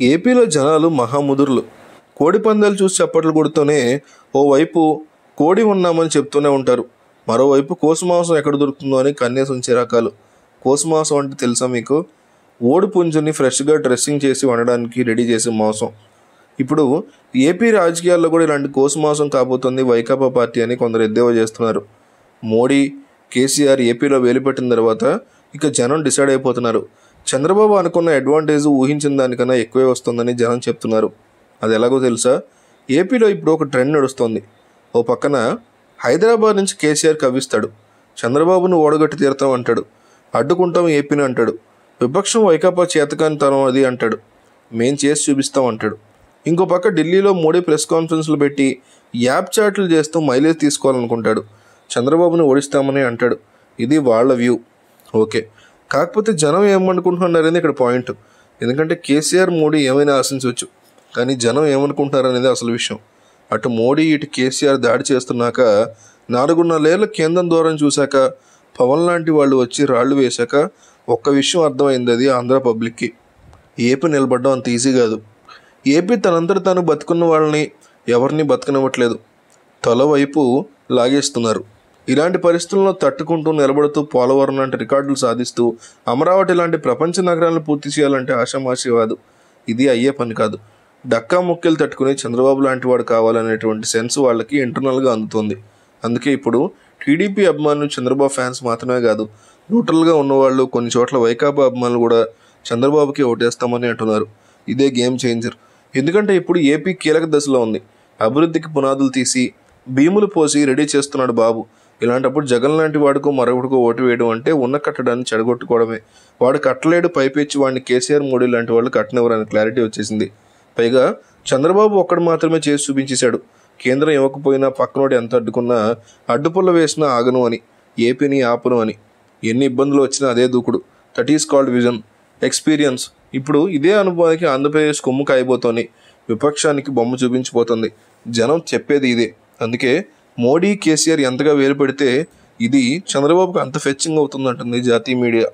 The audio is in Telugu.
ఏపీలో జనాలు మహాముదురులు. కోడి పందాలు చూసి చప్పట్లు కొడుతూనే ఓవైపు కోడి ఉన్నామని చెప్తూనే ఉంటారు. మరోవైపు కోసు మాంసం ఎక్కడ దొరుకుతుందో అని కన్నేసి ఉంచే రకాలు కోసు మాంసం అంటే తెలుసా మీకు? ఓడి పుంజుని ఫ్రెష్గా డ్రెస్సింగ్ చేసి వండడానికి రెడీ చేసే మాంసం. ఇప్పుడు ఏపీ రాజకీయాల్లో కూడా ఇలాంటి కోసుమాసం కాబోతుంది వైకాపా పార్టీ అని కొందరు ఎద్దేవా చేస్తున్నారు. మోడీ కేసీఆర్ ఏపీలో వేలుపెట్టిన తర్వాత ఇక జనం డిసైడ్ అయిపోతున్నారు. చంద్రబాబు అనుకున్న అడ్వాంటేజ్ ఊహించిన దానికన్నా ఎక్కువే వస్తుందని జనం చెప్తున్నారు. అది ఎలాగో తెలుసా? ఏపీలో ఇప్పుడు ఒక ట్రెండ్ నడుస్తోంది. ఓ పక్కన హైదరాబాద్ నుంచి కేసీఆర్ కవ్విస్తాడు. చంద్రబాబును ఓడగట్టి తీరుతాం అంటాడు. అడ్డుకుంటాం ఏపీని అంటాడు. విపక్షం వైకాపా చేతకాని తనం అది అంటాడు. మేం చేసి చూపిస్తాం అంటాడు. ఇంకో పక్క ఢిల్లీలో మోడీ ప్రెస్ కాన్ఫరెన్స్లు పెట్టి యాప్ చాట్లు చేస్తూ మైలేజ్ తీసుకోవాలనుకుంటాడు. చంద్రబాబుని ఓడిస్తామని అంటాడు. ఇది వాళ్ళ వ్యూ. ఓకే. కాకపోతే జనం ఏమనుకుంటున్నారు అనేది ఇక్కడ పాయింట్. ఎందుకంటే కేసీఆర్ మోడీ ఏమైనా ఆశించవచ్చు. కానీ జనం ఏమనుకుంటున్నారు అనేది అసలు విషయం. అటు మోడీ ఇటు కేసీఆర్ దాడి చేస్తున్నాక నాలుగున్నరేళ్ళ కేంద్రం దూరం చూశాక పవన్ లాంటి వాళ్ళు వచ్చి రాళ్ళు వేశాక ఒక్క విషయం అర్థమైంది అది ఆంధ్ర పబ్లిక్కి. ఏపీ నిలబడడం అంత ఈజీ కాదు. ఏపీ తనంతట తాను బతుకున్న వాళ్ళని ఎవరిని బతకనివ్వట్లేదు. తల వైపు లాగేస్తున్నారు. ఇలాంటి పరిస్థితుల్లో తట్టుకుంటూ నిలబడుతూ పోలవరం లాంటి రికార్డులు సాధిస్తూ అమరావతి లాంటి ప్రపంచ నగరాలను పూర్తి చేయాలంటే ఆషామాషి కాదు ఇది అయ్యే పని కాదు. డక్కా ముక్కలు తట్టుకుని చంద్రబాబు లాంటి వాడు కావాలనేటువంటి సెన్స్ వాళ్ళకి ఇంటర్నల్గా అందుతుంది. అందుకే ఇప్పుడు టీడీపీ అభిమానులు చంద్రబాబు ఫ్యాన్స్ మాత్రమే కాదు న్యూట్రల్గా ఉన్నవాళ్ళు కొన్ని చోట్ల వైకాపా అభిమానులు కూడా చంద్రబాబుకి ఓటేస్తామని అంటున్నారు. ఇదే గేమ్ చేంజర్. ఎందుకంటే ఇప్పుడు ఏపీ కీలక దశలో ఉంది. అభివృద్ధికి పునాదులు తీసి భీములు పోసి రెడీ చేస్తున్నాడు బాబు. ఇలాంటప్పుడు జగన్ లాంటి వాడికో మరొకటికో ఓటు వేయడం అంటే ఉన్న కట్టడాన్ని చెడగొట్టుకోవడమే. వాడు కట్టలేడు పైపెచ్చి వాడిని కేసీఆర్ మోడీ లాంటి వాళ్ళు కట్టనివ్వరని క్లారిటీ వచ్చేసింది. పైగా చంద్రబాబు ఒక్కడు మాత్రమే చేసి చూపించేశాడు. కేంద్రం ఇవ్వకపోయినా పక్కనోడు ఎంత అడ్డుకున్నా అడ్డుపుల్ల వేసినా ఆగను అని ఏపీని ఆపను అని. ఎన్ని ఇబ్బందులు వచ్చినా అదే దూకుడు. That is called vision experience ఇప్పుడు ఇదే అనుభవానికి ఆంధ్రప్రదేశ్ కొమ్ము కాయబోతోంది. విపక్షానికి బొమ్మ చూపించిపోతుంది. జనం చెప్పేది ఇదే. అందుకే మోడీ కేసీఆర్ ఎంతగా వేలు పెడితే ఇది చంద్రబాబుకు అంత ఫెచ్చింగ్ అవుతుందంటుంది జాతీయ మీడియా.